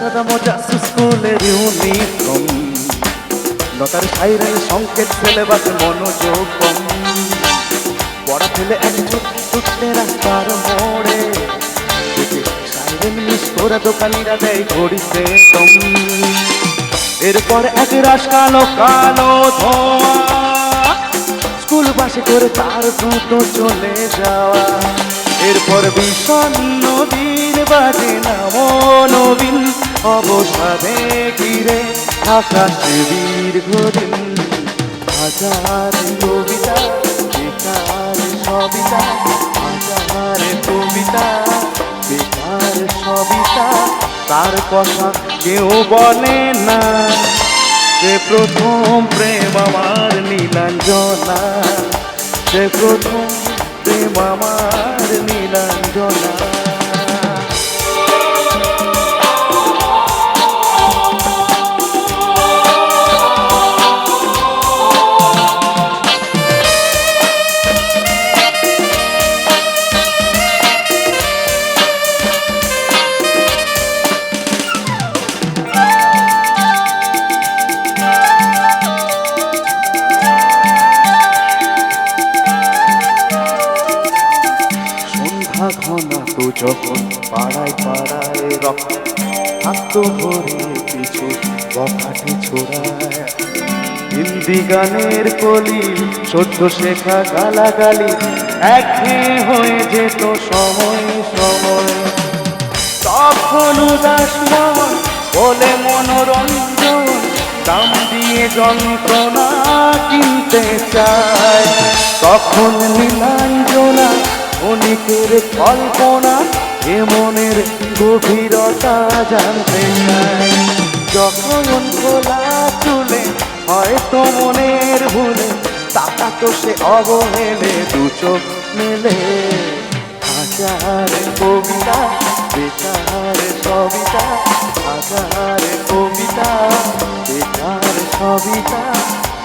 সাদা মজা স্কুলের ইউনিফর্ম লতার সাইরেন সংকেত সিলেবাস মনোযোগ কম। পড়া ফেলে এক চুপ ছুটতে রাস্তার মোড়ে। সাইরেন মিস করা দোকানিরা দেয় ঘড়িতে দম। এরপর এক রাস কালো কালো ধোঁয়া। স্কুল বাসে করে তার দ্রুত চলে যাওয়া। এরপর বিষণ্ণ দিন বাজে নামো নবীন অবসাদে ঘিরে আকাশ দীর্ঘদিন হাজার কবিতা, বেকার সবিতা, হাজার কবিতা, বেকার সবিতা, তার কথা কেউ বলে না। সে প্রথম প্রেম আমার নীলাঞ্জনা, সে প্রথম প্রেম আমার নীলাঞ্জনা। ঘনা তো যখন পাড়ায় পাড়ায় রক্ত থাকতো ভরে কিছু বখাটে ছোড়ায়। হিন্দি গানের কলি, সদ্য শেখা গালাগালি, একঘেয়ে হয়ে যেত সময় সময়। তখন উদাস বলে মনোরঞ্জন, দাম দিয়ে যন্ত্রণা কিনতে চায়। অনেকের কল্পনা, এ মনের গভীরতা জানতে চায় যখন খোলা চুলে হয়তো মনের ভুলে টাকা তো সে অবহেলে দু চোখ মেলে। হাজার কবিতা বেকার সবিতা, হাজার কবিতা বেকার সবিতা,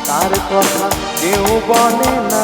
তার কথা কেউ বলে না।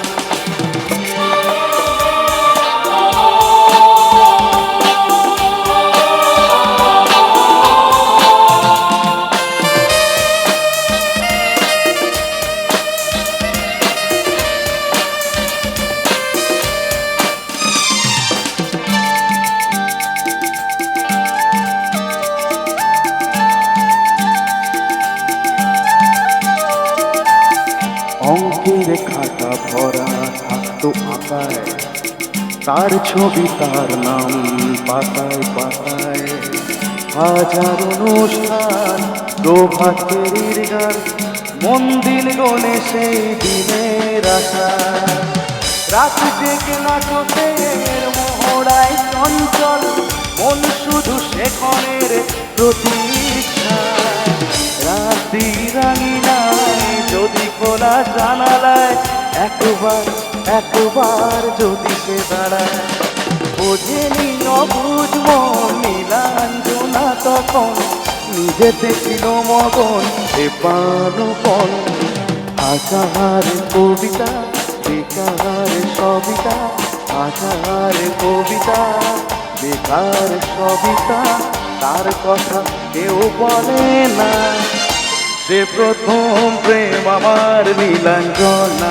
অঙ্কের খাতা ভরা থাকতো আঁকায় তার ছবি, তার নাম পাতায় পাতায়। হাজার অনুষ্ঠান প্রভাতের গান, মন্দির গণে সেই দিনের আশা। রাত জেগে নাটকের মহড়ায় চঞ্চল, মন শুধু শেখনের প্রতীক্ষায় একবার একবার যদি সে দাঁড়ায় বোঝেনি অবুঝ মন নীলাঞ্জনা তখন নিজেতে ছিল মগন এ পানুপন হাজার কবিতা, বেকার সবিতা হাজার কবিতা, বেকার সবিতা, তার কথা কেউ বলে না। সে প্রথম প্রেম আমার নীলাঞ্জনা